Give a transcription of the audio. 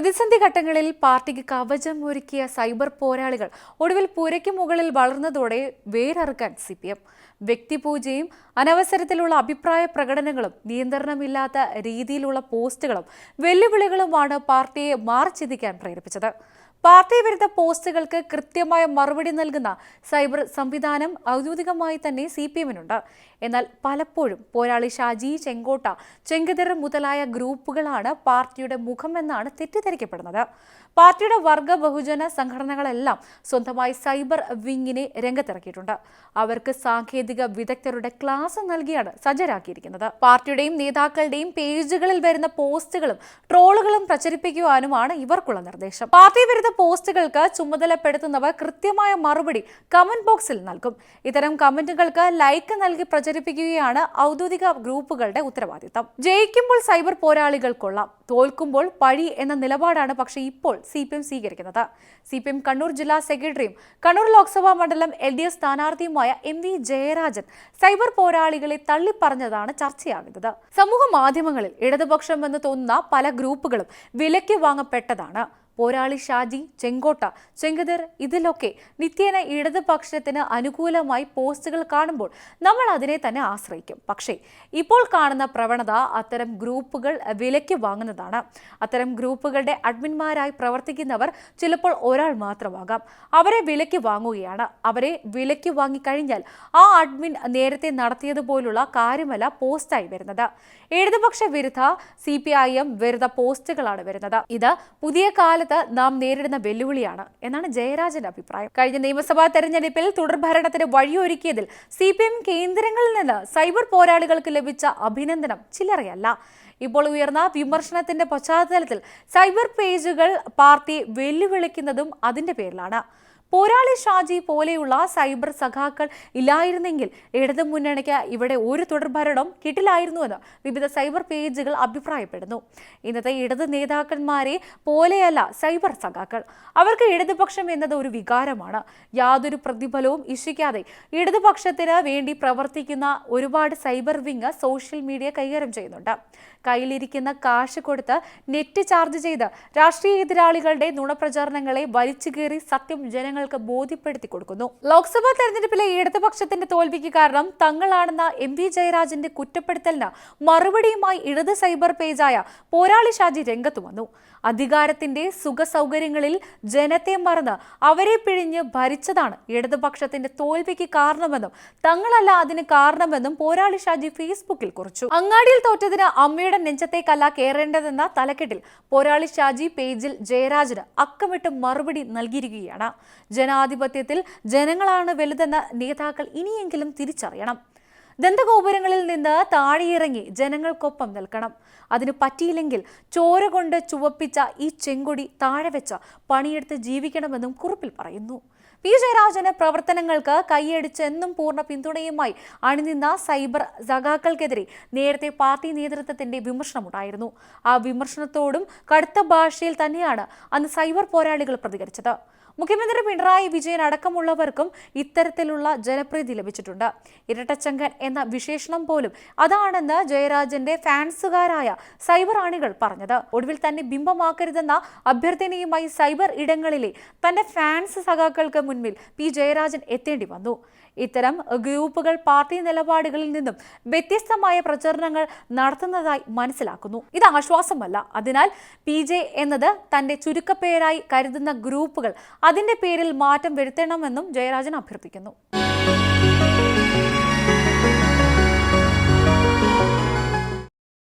പ്രതിസന്ധി ഘട്ടങ്ങളിൽ പാർട്ടിക്ക് കവചം ഒരുക്കിയ സൈബർ പോരാളികൾ ഒടുവിൽ പുരയ്ക്ക് മുകളിൽ വളർന്നതോടെ വേരറുക്കാൻ സി പി എം. വ്യക്തിപൂജയും അനവസരത്തിലുള്ള അഭിപ്രായ പ്രകടനങ്ങളും നിയന്ത്രണമില്ലാത്ത രീതിയിലുള്ള പോസ്റ്റുകളും വെല്ലുവിളികളുമാണ് പാർട്ടിയെ മാർച്ചിതിക്കാൻ പ്രേരിപ്പിച്ചത്. പാർട്ടി വിരുദ്ധ പോസ്റ്റുകൾക്ക് കൃത്യമായ മറുപടി നൽകുന്ന സൈബർ സംവിധാനം ഔദ്യോഗികമായി തന്നെ സി പി എമ്മിനുണ്ട്. എന്നാൽ പലപ്പോഴും പോരാളി ഷാജി ചെങ്കോട്ട ചെങ്കതിർ മുതലായ ഗ്രൂപ്പുകളാണ് പാർട്ടിയുടെ മുഖമെന്നാണ് തെറ്റിദ്ധരിക്കപ്പെടുന്നത്. പാർട്ടിയുടെ വർഗ ബഹുജന സംഘടനകളെല്ലാം സ്വന്തമായി സൈബർ വിങ്ങിനെ രംഗത്തിറക്കിയിട്ടുണ്ട്. അവർക്ക് സാങ്കേതിക വിദഗ്ധരുടെ ക്ലാസ് നൽകിയാണ് സജ്ജരാക്കിയിരിക്കുന്നത്. പാർട്ടിയുടെയും നേതാക്കളുടെയും പേജുകളിൽ വരുന്ന പോസ്റ്റുകളും ട്രോളുകളും പ്രചരിപ്പിക്കുവാനുമാണ് ഇവർക്കുള്ള നിർദ്ദേശം. പാർട്ടി വിരുദ്ധ പോസ്റ്റുകൾക്ക് ചുമതലപ്പെടുത്തുന്നവർ കൃത്യമായ മറുപടി കമന്റ് ബോക്സിൽ നൽകും. ഇത്തരം കമന്റുകൾക്ക് ലൈക്ക് നൽകി പ്രചരിപ്പിക്കുകയാണ് ഔദ്യോഗിക ഗ്രൂപ്പുകളുടെ ഉത്തരവാദിത്തം. ജയിക്കുമ്പോൾ സൈബർ പോരാളികൾ കൊള്ളാം തോൽക്കുമ്പോൾ പഴി എന്ന നിലപാടാണ് പക്ഷേ ഇപ്പോൾ സി പി എം സ്വീകരിക്കുന്നത്. സി പി എം കണ്ണൂർ ജില്ലാ സെക്രട്ടറിയും കണ്ണൂർ ലോക്സഭാ മണ്ഡലം എൽ ഡി എഫ് സ്ഥാനാർത്ഥിയുമായ എം വി ജയരാജൻ സൈബർ പോരാളികളെ തള്ളിപ്പറഞ്ഞതാണ് ചർച്ചയാകുന്നത്. സമൂഹ മാധ്യമങ്ങളിൽ ഇടതുപക്ഷം എന്ന് തോന്നുന്ന പല ഗ്രൂപ്പുകളും വിലയ്ക്ക് വാങ്ങപ്പെട്ടതാണ്. പോരാളി ഷാജി ചെങ്കോട്ട ചെങ്കതിർ ഇതിലൊക്കെ നിത്യേന ഇടതുപക്ഷത്തിന് അനുകൂലമായി പോസ്റ്റുകൾ കാണുമ്പോൾ നമ്മൾ അതിനെ തന്നെ ആശ്രയിക്കും. പക്ഷേ ഇപ്പോൾ കാണുന്ന പ്രവണത അത്തരം ഗ്രൂപ്പുകൾ വിലയ്ക്ക് വാങ്ങുന്നതാണ്. അത്തരം ഗ്രൂപ്പുകളുടെ അഡ്മിന്മാരായി പ്രവർത്തിക്കുന്നവർ ചിലപ്പോൾ ഒരാൾ മാത്രമാകാം. അവരെ വിലയ്ക്ക് വാങ്ങുകയാണ്. അവരെ വിലയ്ക്ക് വാങ്ങിക്കഴിഞ്ഞാൽ ആ അഡ്മിൻ നേരത്തെ നടത്തിയതുപോലുള്ള കാര്യമല്ല പോസ്റ്റായി വരുന്നത്. ഇടതുപക്ഷ വിരുദ്ധ സി പി ഐ എം വിരുദ്ധ പോസ്റ്റുകളാണ് വരുന്നത്. ഇത് പുതിയ കാലത്ത് നാം നേരിടുന്ന വെല്ലുവിളിയാണ് എന്നാണ് ജയരാജന്റെ അഭിപ്രായം. കഴിഞ്ഞ നിയമസഭാ തെരഞ്ഞെടുപ്പിൽ തുടർഭരണത്തിന് വഴിയൊരുക്കിയതിൽ സി പി എം കേന്ദ്രങ്ങളിൽ നിന്ന് സൈബർ പോരാളികൾക്ക് ലഭിച്ച അഭിനന്ദനം ചില്ലറയല്ല. ഇപ്പോൾ ഉയർന്ന വിമർശനത്തിന്റെ പശ്ചാത്തലത്തിൽ സൈബർ പേജുകൾ പാർട്ടി വെല്ലുവിളിക്കുന്നതും അതിന്റെ പേരിലാണ്. പോരാളി ഷാജി പോലെയുള്ള സൈബർ സഖാക്കൾ ഇല്ലായിരുന്നെങ്കിൽ ഇടതു മുന്നണിക്ക് ഇവിടെ ഒരു തുടർഭരണം കിട്ടില്ലായിരുന്നുവെന്ന് വിവിധ സൈബർ പേജുകൾ അഭിപ്രായപ്പെടുന്നു. ഇന്നത്തെ ഇടത് നേതാക്കന്മാരെ പോലെയല്ല സൈബർ സഖാക്കൾ. അവർക്ക് ഇടതുപക്ഷം എന്നത് ഒരു വികാരമാണ്. യാതൊരു പ്രതിഫലവും ഇഷിക്കാതെ ഇടതുപക്ഷത്തിന് വേണ്ടി പ്രവർത്തിക്കുന്ന ഒരുപാട് സൈബർ വിങ് സോഷ്യൽ മീഡിയ കൈകാര്യം ചെയ്യുന്നുണ്ട്. കയ്യിലിരിക്കുന്ന കാശ് കൊടുത്ത് നെറ്റ് ചാർജ് ചെയ്ത് രാഷ്ട്രീയ എതിരാളികളുടെ നുണപ്രചാരണങ്ങളെ വലിച്ചു സത്യം ജനങ്ങൾക്ക് ബോധ്യപ്പെടുത്തി കൊടുക്കുന്നു. ലോക്സഭാ തെരഞ്ഞെടുപ്പിലെ ഇടതുപക്ഷത്തിന്റെ തോൽവിക്ക് കാരണം തങ്ങളാണെന്ന എം വി ജയരാജന്റെ കുറ്റപ്പെടുത്തലിന് മറുപടിയുമായി ഇടത് സൈബർ പേജായ പോരാളി ഷാജി രംഗത്ത് വന്നു. അധികാരത്തിന്റെ സുഖസൗകര്യങ്ങളിൽ ജനത്തെ മറന്ന് അവരെ പിഴിഞ്ഞ് ഭരിച്ചതാണ് ഇടതുപക്ഷത്തിന്റെ തോൽവിക്ക് കാരണമെന്നും തങ്ങളല്ല അതിന് കാരണമെന്നും പോരാളി ഷാജി ഫേസ്ബുക്കിൽ കുറിച്ചു. അങ്ങാടിയിൽ തോറ്റതിന് അമ്മയുടെ നെഞ്ചത്തേക്കല്ല കയറേണ്ടതെന്ന തലക്കെട്ടിൽ പോരാളി ഷാജി പേജിൽ ജയരാജന് അക്കമിട്ട് മറുപടി നൽകിയിരിക്കുകയാണ്. ജനാധിപത്യത്തിൽ ജനങ്ങളാണ് വലുതെന്ന നേതാക്കൾ ഇനിയെങ്കിലും തിരിച്ചറിയണം. ദന്തഗോപുരങ്ങളിൽ നിന്ന് താഴെയിറങ്ങി ജനങ്ങൾക്കൊപ്പം നിൽക്കണം. അതിന് പറ്റിയില്ലെങ്കിൽ ചോര കൊണ്ട് ചുവപ്പിച്ച ഈ ചെങ്കൊടി താഴെ വെച്ച് പണിയെടുത്ത് ജീവിക്കണമെന്നും കുറിപ്പിൽ പറയുന്നു. പി. ജയരാജന് പ്രവർത്തനങ്ങൾക്ക് കൈയടിച്ച് എന്നും പൂർണ പിന്തുണയുമായി അണിനിന്ന സൈബർ സഖാക്കൾക്കെതിരെ നേരത്തെ പാർട്ടി നേതൃത്വത്തിന്റെ വിമർശനമുണ്ടായിരുന്നു. ആ വിമർശനത്തോടും കടുത്ത ഭാഷയിൽ തന്നെയാണ് അന്ന് സൈബർ പോരാളികൾ പ്രതികരിച്ചത്. മുഖ്യമന്ത്രി പിണറായി വിജയൻ അടക്കമുള്ളവർക്കും ഇത്തരത്തിലുള്ള ജനപ്രീതി ലഭിച്ചിട്ടുണ്ട്. ഇരട്ടച്ചങ്കൻ എന്ന വിശേഷണം പോലും അതാണെന്ന് ജയരാജന്റെ ഫാൻസുകാരായ സൈബർ ആണികൾ പറഞ്ഞത്. ഒടുവിൽ തന്നെ ബിംബമാക്കരുതെന്ന അഭ്യർത്ഥനയുമായി സൈബർ ഇടങ്ങളിലെ തന്റെ ഫാൻസ് സഖാക്കൾക്ക് മുൻപിൽ പി ജയരാജൻ എത്തേണ്ടി വന്നു. ഇത്തരം ഗ്രൂപ്പുകൾ പാർട്ടി നിലപാടുകളിൽ നിന്നും വ്യത്യസ്തമായ പ്രചരണങ്ങൾ നടത്തുന്നതായി മനസ്സിലാക്കുന്നു. ഇത് ആശ്വാസമല്ല. അതിനാൽ പി ജെ എന്നത് തന്റെ ചുരുക്കപ്പേരായി കരുതുന്ന ഗ്രൂപ്പുകൾ അതിന്റെ പേരിൽ മാറ്റം വരുത്തണമെന്നും ജയരാജൻ അഭ്യർത്ഥിക്കുന്നു